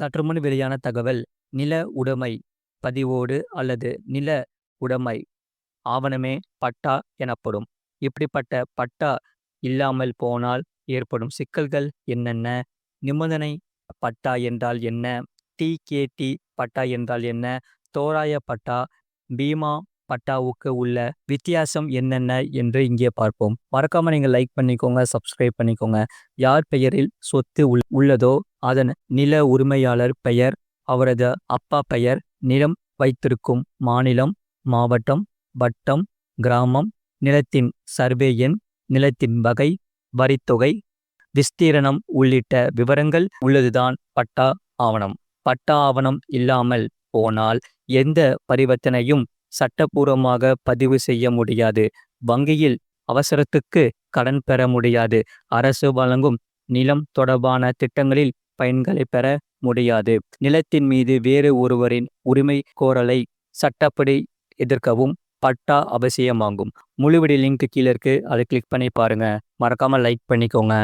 சற்றுமுன் வெளியான தகவல் நில உடைமை பதிவோடு அல்லது நில உடைமை ஆவணமே பட்டா எனப்படும். இப்படிப்பட்ட பட்டா இல்லாமல் போனால் ஏற்படும் சிக்கல்கள் என்னென்ன? நிபந்தனை பட்டா என்றால் என்ன? டிகேடி பட்டா என்றால் என்ன? தோராய பட்டா, பீமா பட்டாவுக்கு உள்ள வித்தியாசம் என்னென்ன என்று இங்கே பார்ப்போம். மறக்காம நீங்க லைக் பண்ணிக்கோங்க, சப்ஸ்கிரைப் பண்ணிக்கோங்க. யார் பெயரில் சொத்து உள்- உள்ளதோ அதன் நில உரிமையாளர் பெயர், அவரது அப்பா பெயர், நிலம் வைத்திருக்கும் மாநிலம், மாவட்டம், வட்டம், கிராமம், நிலத்தின் சர்வே எண், நிலத்தின் வகை, வரித்தொகை, விஸ்தீரணம் உள்ளிட்ட விவரங்கள் உள்ளதுதான் பட்டா ஆவணம். பட்டா ஆவணம் இல்லாமல் போனால் எந்த பரிவர்த்தனையும் சட்டப்பூர்வமாக பதிவு செய்ய முடியாது. வங்கியில் அவசரத்துக்கு கடன் பெற முடியாது. அரசு வழங்கும் நிலம் தொடர்பான திட்டங்களில் பயன்களை பெற முடியாது. நிலத்தின் மீது வேறு ஒருவரின் உரிமை கோரலை சட்டப்படி எதிர்க்கவும் பட்டா அவசியமாகும். முழுவிடி லிங்க் கீழே இருக்கு. அதை கிளிக் பண்ணி பாருங்க. மறக்காம லைக் பண்ணிக்கோங்க.